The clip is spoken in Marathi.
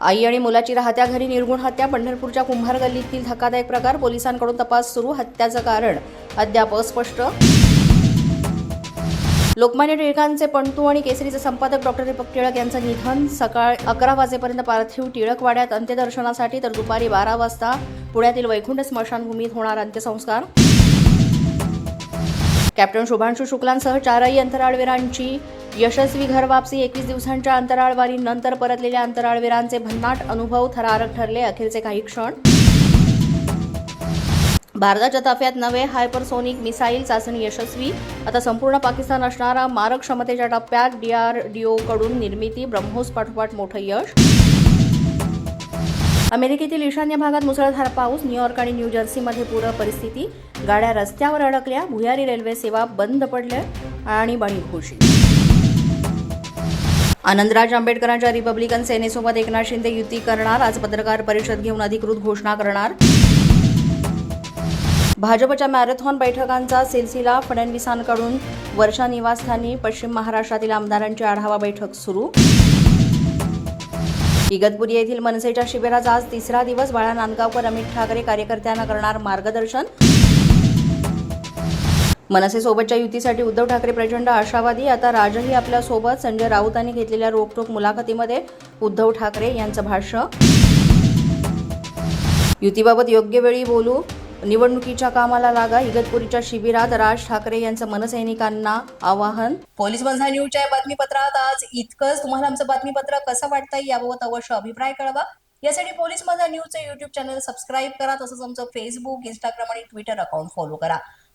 आई आणि मुलाची राहत्या घरी निर्गुण हत्या पंढरपूरच्या कुंभार गल्लीतील धक्कादायक प्रकार पोलिसांकडून तपास सुरू हत्याचं कारण अद्याप अस्पष्ट. लोकमान्य टिळकांचे पणतू आणि केसरीचे संपादक डॉक्टर दीपक टिळक यांचं निधन सकाळ अकरा वाजेपर्यंत पार्थिव टिळकवाड्यात अंत्यदर्शनासाठी तर दुपारी बारा वाजता पुण्यातील वैकुंठ स्मशानभूमीत होणार अंत्यसंस्कार. कॅप्टन शुभांशू शुक्लांसह चारही अंतराळवीरांची यशस्वी घरवापसी एकवीस दिवसांच्या अंतराळवारीनंतर परतलेल्या अंतराळवीरांचे भन्नाट अनुभव थरारक ठरले. अखेरचे काही क्षण. भारताच्या ताफ्यात नवे हायपरसोनिक मिसाईल चाचणी यशस्वी. आता संपूर्ण पाकिस्तान असणारा मारक क्षमतेच्या टप्प्यात डीआरडीओकडून निर्मिती ब्रह्मोस पाठोपाठ मोठं यश. अमेरिकेतील ईशान्य भागात मुसळधार पाऊस न्यूयॉर्क आणि न्यू जर्सीमध्ये पूर परिस्थिती. गाड्या रस्त्यावर अडकल्या भुयारी रेल्वे सेवा बंद पडल्या आणि बणीघोषी आनंदराज आंबेडकरांच्या रिपब्लिकन सेनेसोबत एकनाथ शिंदे युती करणार आज पत्रकार परिषद घेऊन अधिकृत घोषणा करणार. भाजपच्या मॅरेथॉन बैठकांचा सिलसिला फडणवीसांकडून वर्षा निवासस्थानी पश्चिम महाराष्ट्रातील आमदारांची आढावा बैठक सुरू. इगतपुरी येथील मनसेच्या शिबिराचा आज तिसरा दिवस बाळा नांदगावकर अमित ठाकरे कार्यकर्त्यांना करणार मार्गदर्शन. मनसे सोबतच्या युतीसाठी उद्धव ठाकरे प्रचंड आशावादी. आता राजही आपल्यासोबत. संजय राऊतांनी घेतलेल्या रोकटोक मुलाखतीमध्ये उद्धव ठाकरे यांचं भाष्य. युतीबाबत योग्य वेळी बोलू. निवडणुकीच्या कामाला लागा. इगतपुरीच्या शिबिरात राज ठाकरे यांचं मनसैनिकांना आवाहन. पोलीस बंधा न्यूजच्या बातमीपत्रात आज इतकंच. तुम्हाला आमचं बातमीपत्र कसं वाटतंय याबाबत अवश्य अभिप्राय कळवा. यासाठी पोलीस माझा न्यूजचं युट्यूब चॅनल सबस्क्राईब करा. तसंच आमचं फेसबुक इंस्टाग्राम आणि ट्विटर अकाउंट फॉलो करा.